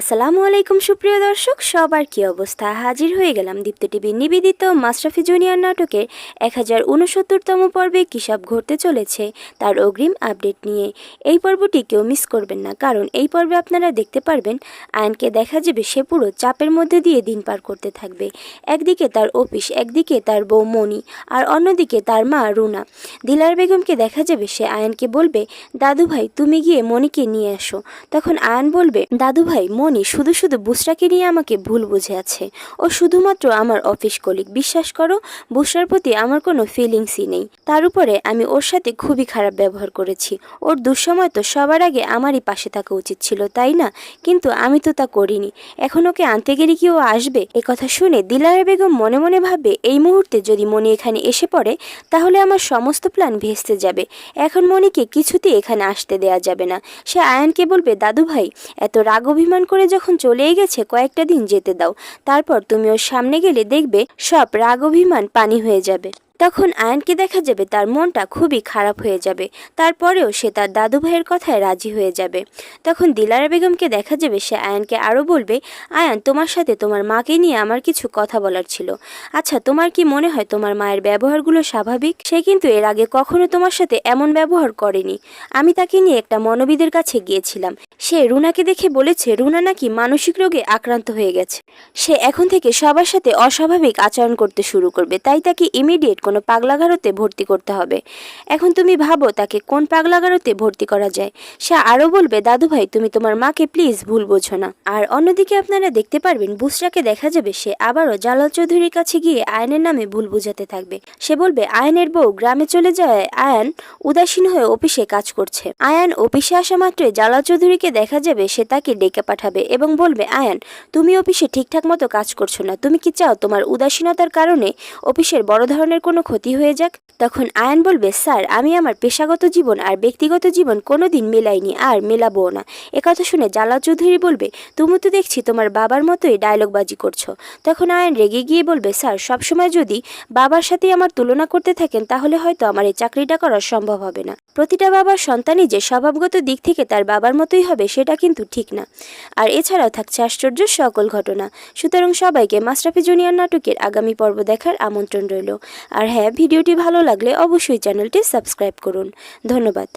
আসসালামু আলাইকুম সুপ্রিয় দর্শক, সবার কি অবস্থা? হাজির হয়ে গেলাম দীপ্ত টিভির নিবেদিত মাশরাফি জুনিয়র নাটকের এক হাজার উনসত্তরতম পর্বে কী সব ঘটতে চলেছে তার অগ্রিম আপডেট নিয়ে। এই পর্বটি কেউ মিস করবেন না, কারণ এই পর্বে আপনারা দেখতে পারবেন আয়নকে দেখা যাবে সে পুরো চাপের মধ্যে দিয়ে দিন পার করতে থাকবে। একদিকে তার অফিস, একদিকে তার বউ মনি আর অন্যদিকে তার মা রুনা। দিলার বেগমকে দেখা যাবে সে আয়নকে বলবে দাদু ভাই তুমি গিয়ে মনিকে নিয়ে আসো। তখন আয়ন বলবে দাদু ভাই শুধু শুধু বুসরাকে নিয়ে আমাকে ভুল বুঝে আছে ও শুধুমাত্র আমার অফিস কলিগ। বিশ্বাস করো, বুসরার প্রতি আমার কোনো ফিলিংসই নেই। তার উপরে আমি ওর সাথে খুবই খারাপ ব্যবহার করেছি। ওর দুঃসময় তো সবার আগে আমারই পাশে থাকা উচিত ছিল, তাই না? কিন্তু আমি তো তা করিনি। এখন ওকে আনতে গেলে কি ও আসবে? এ কথা শুনে দিলারা বেগম মনে মনে ভাবে, এই মুহূর্তে যদি মনি এখানে এসে পড়ে, তাহলে আমার সমস্ত প্ল্যান ভেস্তে যাবে। এখন মনিকে কিছুতেই এখানে আসতে দেয়া যাবে না। সে আয়ানকে বলবে দাদু ভাই এত রাগ অভিমান করে যখন চলেই গেছে, কয়েকটা দিন যেতে দাও। তারপর তুমি ওর সামনে গেলে দেখবে সব রাগ অভিমান পানি হয়ে যাবে। তখন আয়নকে দেখা যাবে তার মনটা খুবই খারাপ হয়ে যাবে। তারপরেও সে তার দাদু ভাইয়ের কথায় রাজি হয়ে যাবে। তখন দিলারা বেগমকে দেখা যাবে, সে আয়নকে আরও বলবে, আয়ান, তোমার সাথে তোমার মাকে নিয়ে আমার কিছু কথা বলার ছিল। আচ্ছা তোমার কি মনে হয় তোমার মায়ের ব্যবহারগুলো স্বাভাবিক? সে কিন্তু এর আগে কখনো তোমার সাথে এমন ব্যবহার করেনি। আমি তাকে নিয়ে একটা মনোবিদের কাছে গিয়েছিলাম। সে রুনাকে দেখে বলেছে, রুনা নাকি মানসিক রোগে আক্রান্ত হয়ে গেছে। সে এখন থেকে সবার সাথে অস্বাভাবিক আচরণ করতে শুরু করবে, তাই তাকে ইমিডিয়েট কোনো পাগলাগারোতে ভর্তি করতে হবে। এখন তুমি ভাবো তাকে কোন পাগলাগারোতে ভর্তি করা যায়। সে আরও বলবে, দাদু ভাই, তুমি তোমার মাকে প্লিজ ভুল বোঝো না। আর অন্যদিকে আপনারা দেখতে পারবেন, বুসরাকে দেখা যাবে সে আবারও জালাল চৌধুরীর কাছে গিয়ে আয়নের নামে ভুল বোঝাতে থাকবে। সে বলবে, আয়নের বউ গ্রামে চলে যায়, আয়ান উদাসীন হয়ে অফিসে কাজ করছে। আয়ান অফিসে আসা মাত্রই জালাল চৌধুরীকে দেখা যাবে, সে তাকে ডেকে পাঠাবে এবং বলবে, আয়ান, তুমি অফিসে ঠিকঠাক মতো কাজ করছ না। তুমি কি চাও তোমার উদাসীনতার কারণে অফিসের বড় ধরনের কোনো ক্ষতি হয়ে যাক, তখন আয়ান বলবে, স্যার, আমি আমার পেশাগত জীবন আর ব্যক্তিগত জীবন কোনোদিন মেলাইনি আর মেলাবো না। একথা শুনে জালা চৌধুরী বলবে, তুমি তো দেখছি তোমার বাবার মতোই ডায়লগবাজি করছ। তখন আয়ান রেগে গিয়ে বলবে, স্যার, সবসময় যদি বাবার সাথে আমার তুলনা করতে থাকেন, তাহলে হয়তো আমার এই চাকরিটা করা সম্ভব হবে না। প্রতিটা বাবার সন্তানই যে স্বভাবগত দিক থেকে তার বাবার মতোই হবে, সেটা কিন্তু ঠিক না। আর এছাড়াও থাকছে আশ্চর্য সকল ঘটনা। সুতরাং সবাইকে মাস্টাফি জুনিয়র নাটকের আগামী পর্ব দেখার আমন্ত্রণ রইল। হ্যাঁ ভিডিওটি ভালো লাগলে অবশ্যই চ্যানেলটি সাবস্ক্রাইব করুন। ধন্যবাদ।